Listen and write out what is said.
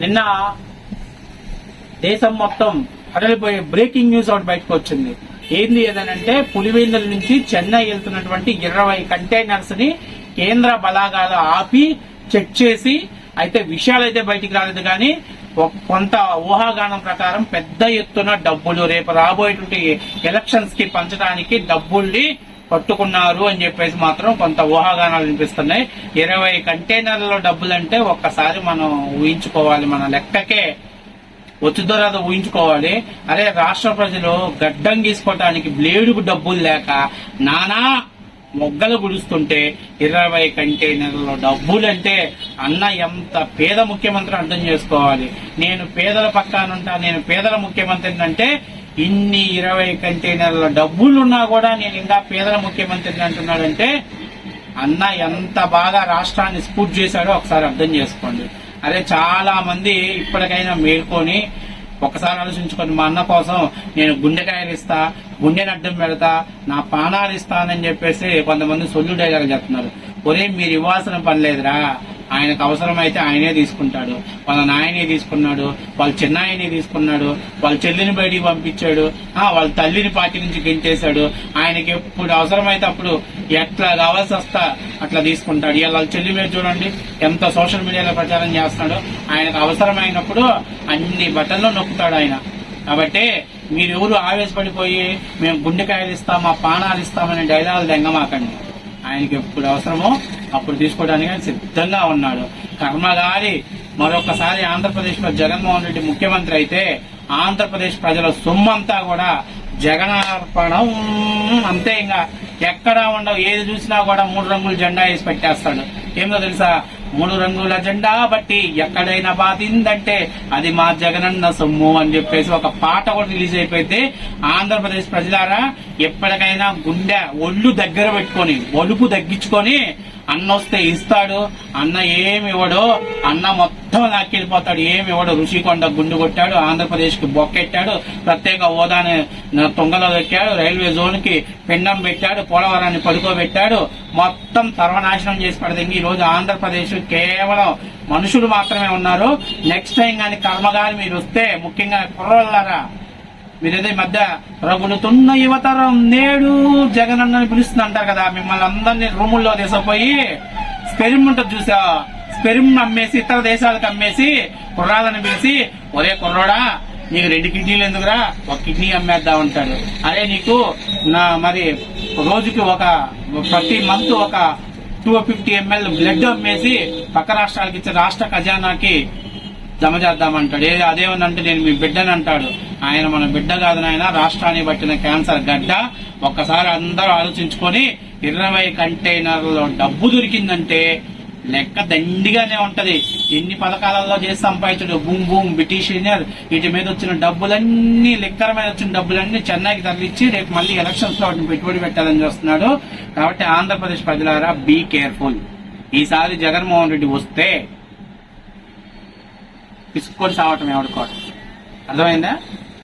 నిన్న దేశం మొత్తం అడలిపోయే బ్రేకింగ్ న్యూస్ ఒకటి బయటకు వచ్చింది. ఏంది ఏదనంటే పులివెందుల నుంచి చెన్నై వెళ్తున్నటువంటి ఇరవై కంటైనర్స్ని కేంద్ర బలాగాలు ఆపి చెక్ చేసి అయితే విషయాలు అయితే బయటికి రాలేదు కానీ కొంత ఊహాగానం ప్రకారం పెద్ద ఎత్తున డబ్బులు రేపు రాబోయేటువంటి ఎలక్షన్స్కి పంచడానికి డబ్బుల్ని పట్టుకున్నారు అని చెప్పేసి మాత్రం కొంత ఊహాగానాలు వినిపిస్తున్నాయి. ఇరవై కంటైనర్లలో డబ్బులు అంటే ఒక్కసారి మనం ఊహించుకోవాలి. మన లెక్కకే వచ్చిందో రాదో ఊహించుకోవాలి. అరే రాష్ట్ర ప్రజలు గడ్డం గీసుకోవటానికి బ్లేడుకు డబ్బులు లేక నానా మొగ్గలు గుడుస్తుంటే ఇరవై కంటైనర్ల డబ్బులంటే అన్న ఎంత పేద ముఖ్యమంత్రి అర్థం చేసుకోవాలి. నేను పేదల పక్కనుంటా నేను పేదల ముఖ్యమంత్రి అంటే ఇన్ని ఇరవై కంటైనర్ల డబ్బులున్నా కూడా నేను ఇంకా పేదల ముఖ్యమంత్రిని అంటున్నాడంటే అన్న ఎంత బాగా రాష్ట్రాన్ని స్ఫూర్తి చేశాడో ఒకసారి అర్థం చేసుకోండి. అదే చాలా మంది ఇప్పటికైనా మేల్కొని ఒకసారి ఆలోచించుకొని మా అన్న కోసం నేను గుండెకాయలు ఇస్తా గుండెని అడ్డం పెడతా నా పానాలు ఇస్తానని చెప్పేసి కొంతమంది సొల్లు డైలాగ్ చెప్తున్నారు. ఒరే మీరు ఇవ్వాల్సిన పని లేదురా. ఆయనకు అవసరమైతే ఆయనే తీసుకుంటాడు. వాళ్ళ నాయనే తీసుకున్నాడు వాళ్ళ చిన్నాయనే తీసుకున్నాడు వాళ్ళ చెల్లిని బయటికి పంపించాడు వాళ్ళ తల్లిని పార్టీ నుంచి గెంటేశాడు ఆయనకి ఎప్పుడు అవసరమైతే అప్పుడు ఎట్లా కావాల్సి వస్తా అట్లా తీసుకుంటాడు. ఇలా వాళ్ళ చెల్లి మీద చూడండి ఎంత సోషల్ మీడియాలో ప్రచారం చేస్తున్నాడు ఆయనకు అవసరమైనప్పుడు అన్ని బటన్లు నొక్కుతాడు ఆయన. కాబట్టి మీరు ఎవరు ఆవేశపడిపోయి మేము గుండెకాయలు ఇస్తాం మా పానాలు ఇస్తామనే డైలాగులు దెంగమాకండి. ఆయనకి ఎప్పుడు అవసరమో అప్పుడు తీసుకోవడానికి ఆయన సిద్ధంగా ఉన్నాడు. కర్మగారి మరొకసారి ఆంధ్రప్రదేశ్లో జగన్మోహన్ రెడ్డి ముఖ్యమంత్రి అయితే ఆంధ్రప్రదేశ్ ప్రజల సొమ్మంతా కూడా జగనార్పణం. అంతే ఇంకా. ఎక్కడా ఉండవు. ఏది చూసినా కూడా మూడు రంగుల జెండా వేసి పెట్టేస్తాడు. ఏమో తెలుసా? మూడు రంగుల జెండా బట్టి ఎక్కడైనా బాధిందంటే అది మా జగనన్న సొమ్ము అని చెప్పేసి ఒక పాట కూడా రిలీజ్ అయిపోయింది. ఆంధ్రప్రదేశ్ ప్రజలారా ఎప్పటికైనా గుండె ఒళ్ళు దగ్గర పెట్టుకొని ఒలుపు తగ్గించుకొని అన్న వస్తే ఇస్తాడు అన్న ఏమి ఇవ్వడు అన్న మొత్తం లాక్కెళ్ళిపోతాడు ఏమి ఇవ్వడు ఋషికొండ గుండు కొట్టాడు ఆంధ్రప్రదేశ్కి బొక్కెట్టాడు ప్రత్యేక హోదాని తుంగలో దొక్కాడు రైల్వే జోన్కి పిండం పెట్టాడు పోలవరాన్ని పడుకోబెట్టాడు. మొత్తం సర్వనాశనం చేసి పడదండి ఈ రోజు ఆంధ్రప్రదేశ్ కేవలం మనుషులు మాత్రమే ఉన్నారు. నెక్స్ట్ టైం కానీ కర్మగాని మీరు వస్తే ముఖ్యంగా కుర్రోళ్ళారా మీరేదో ఈ మధ్య రగులుతున్న యువతరం నేడు జగన్ అన్నని పిలుస్తుంది అంటారు కదా. మిమ్మల్ని అందరినీ రూముల్లో తీసుకుపోయి స్పెరిమ్ ఉంటుంది చూసా. స్పెరిమ్ అమ్మేసి ఇతర దేశాలకు అమ్మేసి కుర్రాలని పిలిచి ఒరే కుర్రోడా నీకు రెండు కిడ్నీలు ఎందుకురా? ఒక కిడ్నీ అమ్మేద్దాం ఉంటాడు అరే నీకు నా మరి రోజుకి ఒక ప్రతి మంత్ ఒక టూ ఫిఫ్టీ ఎంఎల్ బ్లడ్ అమ్మేసి పక్క రాష్ట్రాలకి ఇచ్చే రాష్ట్ర ఖజానాకి జమ చేద్దామంటాడు. ఏ అదేమనంటే నేను మీ బిడ్డని అంటాడు. ఆయన మన బిడ్డ కాదు నాయన రాష్ట్రాన్ని పట్టిన క్యాన్సర్ గడ్డ. ఒక్కసారి అందరూ ఆలోచించుకొని ఇరవై కంటైనర్లో డబ్బు దొరికిందంటే లెక్క దండిగానే ఉంటది. ఎన్ని పథకాలలో చేసి సంపాదించడు? బూమ్ బూమ్ బ్రిటిషియనర్ వీటి మీద వచ్చిన డబ్బులన్నీ లెక్కర మీద వచ్చిన డబ్బులన్నీ చెన్నైకి తరలిచ్చి రేపు మళ్ళీ ఎలక్షన్స్లో వాటిని పెట్టుబడి పెట్టాలని చూస్తున్నాడు. కాబట్టి ఆంధ్రప్రదేశ్ ప్రజలారా బీ కేర్ఫుల్. ఈసారి జగన్మోహన్ రెడ్డి వస్తే పిసుక్కొని సావటం ఎవడుకోవడం అర్థమైందా?